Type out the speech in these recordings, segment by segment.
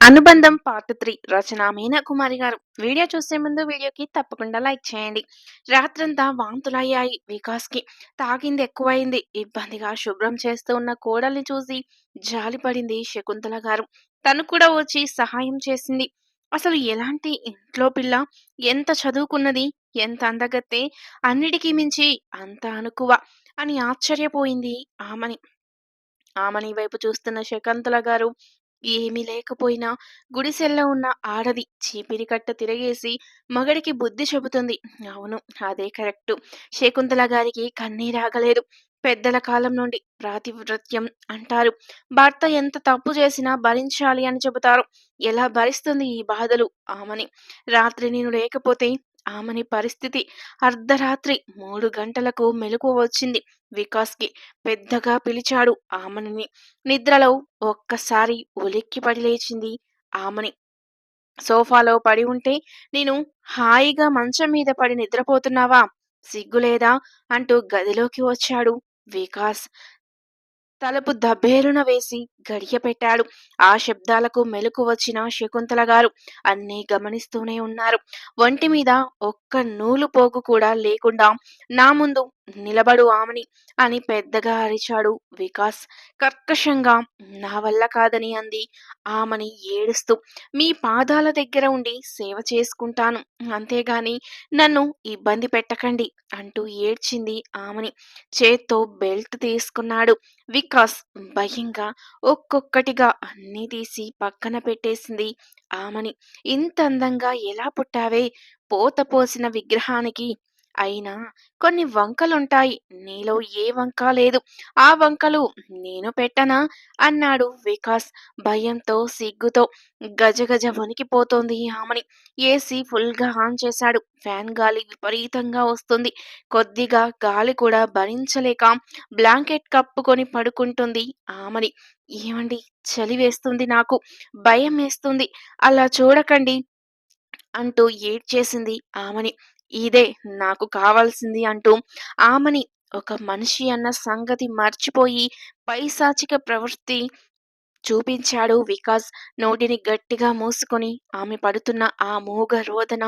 అనుబంధం part three రచన Meena Kumari garu. Video చూసే ముందు వీడియోకి తప్పకుండా లైక్ చేయండి. రాత్రంతా వాంతులయ్యాయి వికాస్కి. తాగింది ఎక్కువైంది. ఇబ్బందిగా శుభ్రం చేస్తూ ఉన్న కోడల్ని చూసి జాలిపడింది శకుంతల గారు. తను కూడా వచ్చి సహాయం చేసింది. అసలు ఎలాంటి ఇంట్లో పిల్ల? ఎంత చదువుకున్నది? ఎంత అందగత్తే? అన్నిటికీ మించి అంత అనుకువ అని ఆశ్చర్యపోయింది ఆమని. ఆమని వైపు చూస్తున్న శకుంతల గారు ఏమీ లేకపోయినా గుడిసెల్లో ఉన్న ఆడది చీపిరి కట్ట తిరగేసి మగడికి బుద్ధి చెబుతుంది. అవును అదే కరెక్టు. శకుంతల గారికి కన్నీరాగలేదు పెద్దల కాలం నుండి ప్రాతివృత్యం అంటారు. భర్త ఎంత తప్పు చేసినా భరించాలి అని చెబుతారు. ఎలా భరిస్తుంది ఈ బాధలు ఆమని? రాత్రి నేను లేకపోతే ఆమెని పరిస్థితి అర్ధరాత్రి మూడు గంటలకు మెలకు వచ్చింది. వికాస్కి పెద్దగా పిలిచాడు ఆమెని నిద్రలో ఒక్కసారి ఉలిక్కి పడి లేచింది ఆమెని. సోఫాలో పడి ఉంటే నేను హాయిగా మంచం మీద పడి నిద్రపోతున్నావా? సిగ్గులేదా? అంటూ గదిలోకి వచ్చాడు వికాస్. తలుపు దబ్బేరున వేసి గడియ పెట్టాడు. ఆ శబ్దాలకు మెలకు వచ్చిన శకుంతల గారు అన్నీ గమనిస్తూనే ఉన్నారు. ఒంటి మీద ఒక్క నూలు పోగు కూడా లేకుండా నా ముందు నిలబడు ఆమెని అని పెద్దగా అరిచాడు వికాస్. కర్కశంగా నా వల్ల కాదని అంది ఆమెని ఏడుస్తూ. మీ పాదాల దగ్గర ఉండి సేవ చేసుకుంటాను. అంతేగాని నన్ను ఇబ్బంది పెట్టకండి అంటూ ఏడ్చింది ఆమెని. చేత్తో బెల్ట్ తీసుకున్నాడు వికాస్. భయంగా ఒక్కొక్కటిగా అన్నీ తీసి పక్కన పెట్టేసింది ఆమెని. ఇంత అందంగా ఎలా పుట్టావే? పోత పోసిన విగ్రహానికి అయినా కొన్ని వంకలుంటాయి. నీలో ఏ వంక లేదు. ఆ వంకలు నేను పెట్టనా? అన్నాడు వికాస్ భయంతో సిగ్గుతో. గజగజ వణికిపోతోంది ఆమెని. ఏసీ ఫుల్గా ఆన్ చేశాడు. ఫ్యాన్ గాలి విపరీతంగా వస్తుంది. కొద్దిగా గాలి కూడా భరించలేక బ్లాంకెట్ కప్పుకొని పడుకుంటుంది ఆమెని. ఏమండి? చలి వేస్తుంది నాకు. భయం వేస్తుంది. అలా చూడకండి అంటూ ఏడ్చేసింది ఆమెని. ఇదే నాకు కావాల్సింది అంటూ ఆమెని ఒక మనిషి అన్న సంగతి మర్చిపోయి పైశాచిక ప్రవృత్తి చూపించాడు వికాస్. నోటిని గట్టిగా మూసుకొని ఆమె పడుతున్న ఆ మూగ రోదన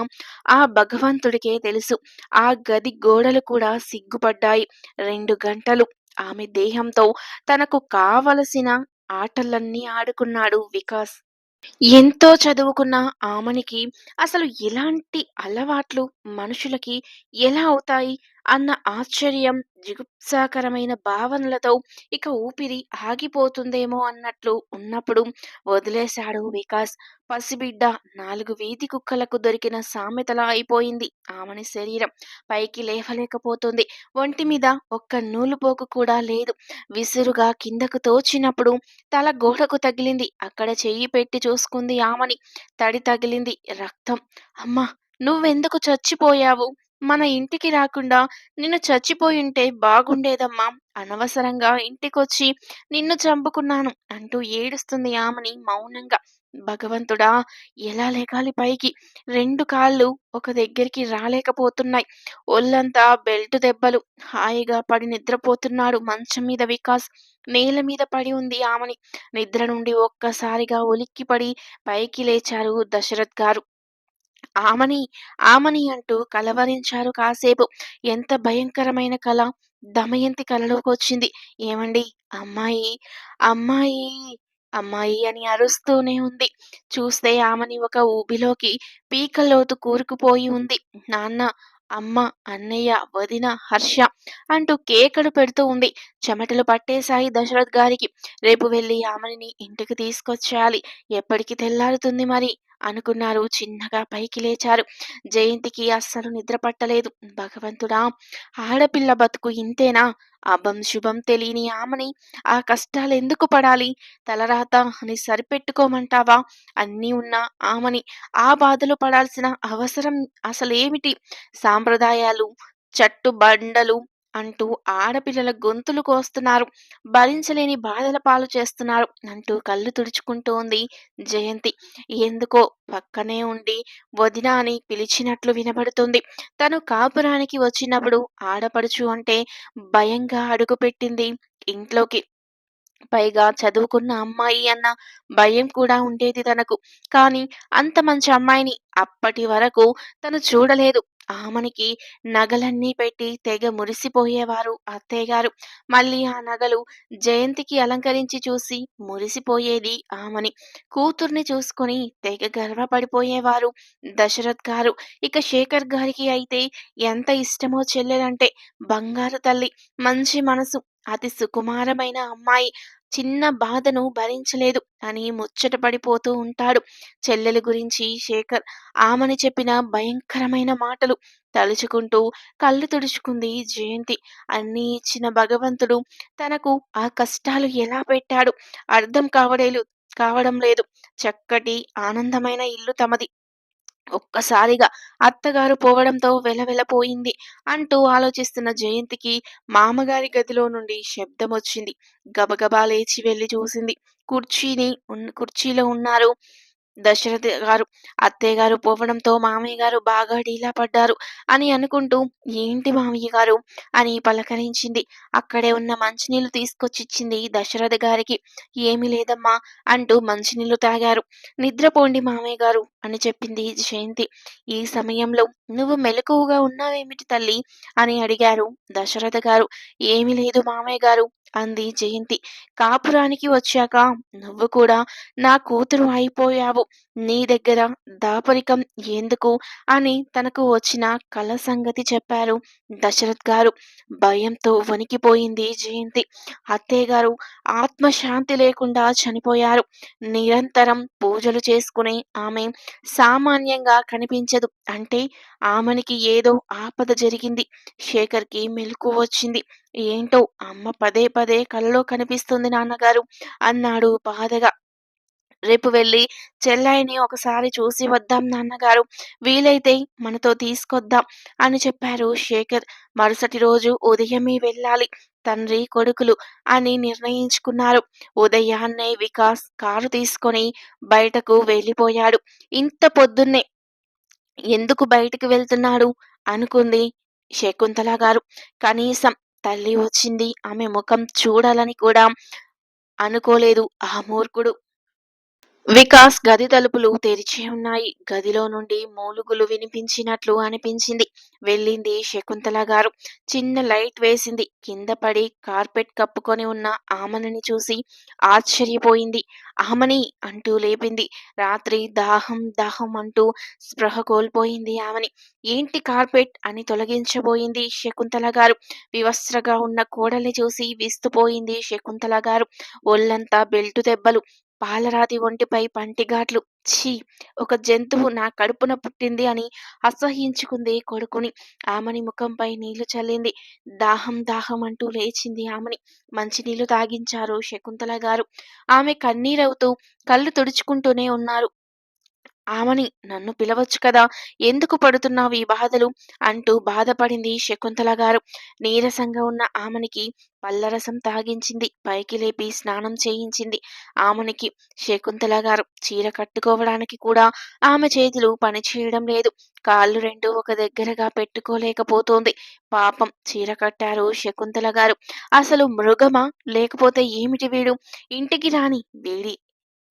ఆ భగవంతుడికే తెలుసు. ఆ గది గోడలు కూడా సిగ్గుపడ్డాయి. రెండు గంటలు ఆమె దేహంతో తనకు కావలసిన ఆటలన్నీ ఆడుకున్నాడు వికాస్. ఎంతో చదువుకున్న ఆమెనికి అసలు ఎలాంటి అలవాట్లు మనుషులకి ఎలా అవుతాయి? అన్న ఆశ్చర్యం జిగుప్సాకరమైన భావనలతో ఇక ఊపిరి ఆగిపోతుందేమో అన్నట్లు ఉన్నప్పుడు వదిలేశాడు వికాస్. పసిబిడ్డ నాలుగు వీధి కుక్కలకు దొరికిన సామెతలా అయిపోయింది ఆమెని శరీరం. పైకి లేవలేకపోతుంది. ఒంటి మీద ఒక్క నూలుపోకు కూడా లేదు. విసురుగా కిందకు తోచినప్పుడు తల గోడకు తగిలింది. అక్కడ చెయ్యి పెట్టి చూసుకుంది ఆమెని. తడి తగిలింది రక్తం. అమ్మా నువ్వెందుకు చచ్చిపోయావు? మన ఇంటికి రాకుండా నిన్ను చచ్చిపోయుంటే బాగుండేదమ్మా. అనవసరంగా ఇంటికొచ్చి నిన్ను చంపుకున్నాను అంటూ ఏడుస్తుంది ఆమెని మౌనంగా. భగవంతుడా ఎలా లేకాలి పైకి? రెండు కాళ్ళు ఒక దగ్గరికి రాలేకపోతున్నాయి. ఒళ్ళంతా బెల్ట్ దెబ్బలు. హాయిగా పడి నిద్రపోతున్నాడు మంచం మీద వికాస్. నేల మీద పడి ఉంది ఆమెని నిద్ర నుండి ఒక్కసారిగా ఉలిక్కిపడి పైకి లేచారు దశరథ్ గారు. ఆమని ఆమని అంటూ కలవరించారు కాసేపు. ఎంత భయంకరమైన కళ దమయంతి కలలోకి వచ్చింది. ఏమండి? అమ్మాయి అమ్మాయి అమ్మాయి అని అరుస్తూనే ఉంది. చూస్తే ఆమెని ఒక ఊబిలోకి పీకలోతు కూరుకుపోయి ఉంది. నాన్న అమ్మ అన్నయ్య వదిన హర్ష అంటూ కేకలు పెడుతూ ఉంది. చెమటలు పట్టేశాయి దశరథ్ గారికి. రేపు వెళ్ళి ఆమెని ఇంటికి తీసుకొచ్చేయాలి. ఎప్పటికి తెల్లారుతుంది మరి? అనుకున్నారు చిన్నగా పైకి లేచారు. జయంతికి అస్సలు నిద్ర పట్టలేదు. భగవంతుడా ఆడపిల్ల బతుకు ఇంతేనా? అభం శుభం తెలియని ఆమెని ఆ కష్టాలు ఎందుకు పడాలి తలరాత అని సరిపెట్టుకోమంటావా? అన్నీ ఉన్న ఆమెని ఆ బాధలు పడాల్సిన అవసరం అసలేమిటి? సాంప్రదాయాలు చట్టు బండలు అంటూ ఆడపిల్లల గొంతులు కోస్తున్నారు భరించలేని బాధల పాలు చేస్తున్నారు అంటూ కళ్ళు తుడుచుకుంటోంది జయంతి ఎందుకో పక్కనే ఉండి వదిన అని పిలిచినట్లు వినబడుతుంది తను కాపురానికి వచ్చినప్పుడు ఆడపడుచు అంటే భయంగా అడుగుపెట్టింది ఇంట్లోకి పైగా చదువుకున్న అమ్మాయి అన్న భయం కూడా ఉండేది తనకు. కానీ అంత మంచి అమ్మాయిని అప్పటి వరకు తను చూడలేదు. ఆమెనికి నగలన్నీ పెట్టి తెగ మురిసిపోయేవారు అత్తయ్యగారు. మళ్ళీ ఆ నగలు జయంతికి అలంకరించి చూసి మురిసిపోయేది ఆమెని కూతుర్ని చూసుకొని తెగ గర్వపడిపోయేవారు దశరథ్ గారు. ఇక శేఖర్ గారికి అయితే ఎంత ఇష్టమో చెల్లెలంటే. బంగారు తల్లి, మంచి మనసు, అతి సుకుమారమైన అమ్మాయి. చిన్న బాధను భరించలేదు అని ముచ్చట పడిపోతూ ఉంటాడు. చెల్లెలి గురించి శేఖర్ ఆమని చెప్పిన భయంకరమైన మాటలు తలుచుకుంటూ కళ్ళు తుడుచుకుంది జయంతి. అన్నీ ఇచ్చిన భగవంతుడు తనకు ఆ కష్టాలు ఎలా పెట్టాడు అర్థం కావడేలు కావడం లేదు. చక్కటి ఆనందమైన ఇల్లు తమది. ఒక్కసారిగా అత్తగారు పోవడంతో వెలవెలపోయింది అంటూ ఆలోచిస్తున్న జయంతికి మామగారి గదిలో నుండి శబ్దం వచ్చింది గబగబా లేచి వెళ్ళి చూసింది. కుర్చీని ఉన్ కుర్చీలో ఉన్నారు దశరథ గారు. అత్తయ్య గారు పోవడంతో మామయ్య గారు బాగా డీలా పడ్డారు అని అనుకుంటూ ఏంటి మామయ్య గారు అని పలకరించింది. అక్కడే ఉన్న మంచినీళ్ళు తీసుకొచ్చిచ్చింది దశరథ గారికి. ఏమీ లేదమ్మా అంటూ మంచినీళ్ళు తాగారు. నిద్రపోండి మామయ్య గారు అని చెప్పింది జయంతి. ఈ సమయంలో నువ్వు మెలకువగా ఉన్నావేమిటి తల్లి అని అడిగారు దశరథ గారు. ఏమీ లేదు మామయ్య గారు అంది జయంతి. కాపురానికి వచ్చాక నువ్వు కూడా నా కూతురు అయిపోయావు. నీ దగ్గర దాపరికం ఎందుకు అని తనకు వచ్చిన కల సంగతి చెప్పారు దశరథ్ గారు. భయంతో వణికిపోయింది జయంతి. అత్తయ్య గారు ఆత్మశాంతి లేకుండా చనిపోయారు. నిరంతరం పూజలు చేసుకునే ఆమె సామాన్యంగా కనిపించదు. అంటే ఆమెనికి ఏదో ఆపద జరిగింది. శేఖర్‌కి మెలకువ వచ్చింది. ఏంటో అమ్మ పదే పదే కలలో కనిపిస్తుంది నాన్నగారు అన్నాడు బాధగా. రేపు వెళ్ళి చెల్లాయిని ఒకసారి చూసి వద్దాం నాన్నగారు. వీలైతే మనతో తీసుకొద్దాం అని చెప్పారు శేఖర్. మరుసటి రోజు ఉదయమే వెళ్ళాలి తండ్రి కొడుకులు అని నిర్ణయించుకున్నారు. ఉదయాన్నే వికాస్ కారు తీసుకొని బయటకు వెళ్ళిపోయాడు. ఇంత పొద్దున్నే ఎందుకు బయటకు వెళ్తున్నాడు అనుకుంది శకుంతల గారు. కనీసం తల్లి వచ్చింది ఆమె ముఖం చూడాలని కూడా అనుకోలేదు ఆ మూర్ఖుడు. వికాస్ గది తలుపులు తెరిచి ఉన్నాయి. గదిలో నుండి మూలుగులు వినిపించినట్లు అనిపించింది. వెళ్ళింది శకుంతల గారు. చిన్న లైట్ వేసింది. కింద పడి కార్పెట్ కప్పుకొని ఉన్న ఆమనిని చూసి ఆశ్చర్యపోయింది. ఆమని అంటూ లేపింది. రాత్రి దాహం దాహం అంటూ స్పృహ కోల్పోయింది ఆమెని ఏంటి కార్పెట్ అని తొలగించబోయింది శకుంతల గారు. వివస్త్రగా ఉన్న కోడల్ని చూసి విస్తుపోయింది శకుంతల గారు. ఒళ్ళంతా బెల్టు దెబ్బలు. పాలరాతి ఒంటిపై పంటిగాట్లు. ఛీ! ఒక జంతువు నా కడుపున పుట్టింది అని అసహ్యించుకుంది కొడుకుని. ఆమెని ముఖంపై నీళ్ళు చల్లింది. దాహం దాహం అంటూ లేచింది ఆమెని మంచినీళ్ళు తాగించారు శకుంతల గారు. ఆమె కన్నీరవుతూ కళ్ళు తుడుచుకుంటూనే ఉన్నారు. ఆమని నన్ను పిలవచ్చు కదా ఎందుకు పడుతున్నావు ఈ బాధలు అంటూ బాధపడింది శకుంతల గారు. నీరసంగా ఉన్న ఆమెనికి పల్లరసం తాగించింది. పైకి లేపి స్నానం చేయించింది. ఆమెనికి శకుంతల గారు చీర కట్టుకోవడానికి కూడా ఆమె చేతులు పనిచేయడం లేదు. కాళ్ళు రెండు ఒక దగ్గరగా పెట్టుకోలేకపోతోంది. పాపం చీర కట్టారు శకుంతల గారు. అసలు మృగమా లేకపోతే ఏమిటి వీడు? ఇంటికి రాని వీడి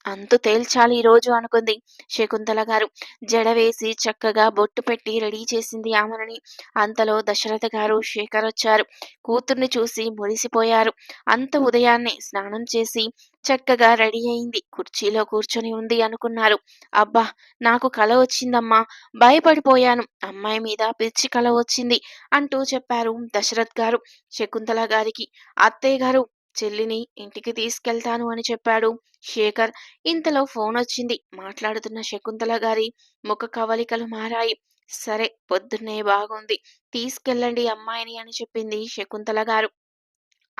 అంతు తేల్చాలి ఈరోజు అనుకుంది శకుంతల గారు. జడ వేసి చక్కగా బొట్టు పెట్టి రెడీ చేసింది ఆమెని. అంతలో దశరథ గారు శేఖర్ వచ్చారు. కూతుర్ని చూసి మురిసిపోయారు. అంత ఉదయాన్నే స్నానం చేసి చక్కగా రెడీ అయింది. కుర్చీలో కూర్చొని ఉంది అనుకున్నారు. అబ్బా నాకు కల వచ్చిందమ్మా భయపడిపోయాను. అమ్మాయి మీద పిచ్చి కల వచ్చింది అంటూ చెప్పారు దశరథ్ గారు శకుంతల గారికి. అత్తయ్య గారు చెల్లిని ఇంటికి తీసుకెళ్తాను అని చెప్పాడు శేఖర్. ఇంతలో ఫోన్ వచ్చింది మాట్లాడుతున్న శకుంతల గారి ముఖ కవలికలు మారాయి. సరే పొద్దున్నే బాగుంది. తీసుకెళ్ళండి అమ్మాయిని అని చెప్పింది శకుంతల గారు.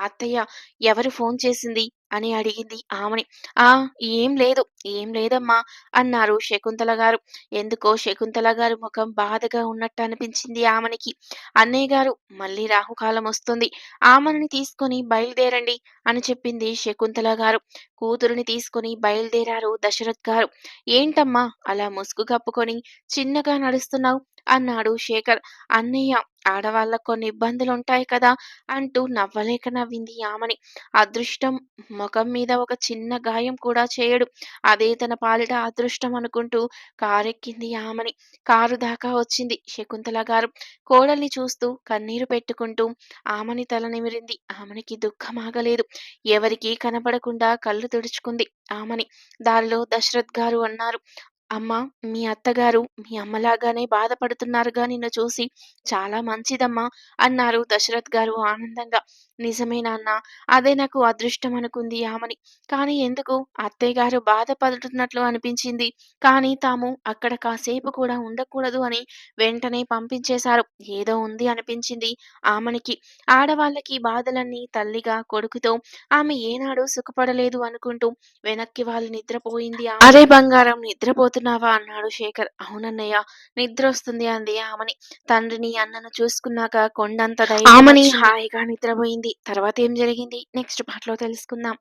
అత్తయ్య ఎవరు ఫోన్ చేసింది అని అడిగింది ఆమెని ఆ ఏం లేదు. ఏం లేదమ్మా అన్నారు శకుంతల గారు. ఎందుకో శకుంతల గారు ముఖం బాధగా ఉన్నట్టు అనిపించింది ఆమెనికి అన్నయ్య గారు మళ్ళీ రాహుకాలం వస్తుంది. ఆమెని తీసుకొని బయలుదేరండి అని చెప్పింది శకుంతల గారు. కూతురుని తీసుకొని బయలుదేరారు దశరథ్ గారు. ఏంటమ్మా అలా ముసుగు కప్పుకొని చిన్నగా నడుస్తున్నావు అన్నాడు శేఖర్. అన్నయ్య ఆడవాళ్ళకు కొన్ని ఇబ్బందులుంటాయి కదా! అంటూ నవ్వలేక నవ్వింది యామని. అదృష్టం ముఖం మీద ఒక చిన్న గాయం కూడా చేయడు. అదే తన పాలిట అదృష్టం అనుకుంటూ కారెక్కింది యామని. కారు దాకా వచ్చింది శకుంతల గారు. కోడల్ని చూస్తూ కన్నీరు పెట్టుకుంటూ ఆమని తల నిమిరింది. ఆమనికి దుఃఖం ఆగలేదు. ఎవరికీ కనపడకుండా కళ్ళు తుడుచుకుంది ఆమని. దారిలో దశరథ్ గారు అన్నారు. అమ్మా! మీ అత్తగారు మీ అమ్మలాగానే బాధపడుతున్నారుగా నిన్ను చూసి. చాలా మంచిదమ్మా! అన్నారు దశరథ్ గారు ఆనందంగా. నిజమే నాన్నా! అదే నాకు అదృష్టం అనుకుంది ఆమని. కానీ ఎందుకు అత్తయ్యగారు బాధపడుతున్నట్లు అనిపించింది. కానీ తాము అక్కడ కాసేపు కూడా ఉండకూడదు అని వెంటనే పంపించేశారు. ఏదో ఉంది అనిపించింది ఆమనికి. ఆడవాళ్ళకి బాధలన్నీ తల్లిగా, కొడుకుతో ఆమె ఏనాడూ సుఖపడలేదు అనుకుంటూ వెనక్కి వాలి నిద్రపోయింది. అరే బంగారం నిద్రపోతున్నావా? అన్నాడు శేఖర్. అవునన్నయ్య నిద్రొస్తుంది అంది ఆమని. తండ్రిని, అన్నను చూసుకున్నాక కొండంత ఆమని హాయిగా నిద్రపోయింది. తర్వాత ఏం జరిగింది నెక్స్ట్ పార్ట్‌లో తెలుసుకుందాం.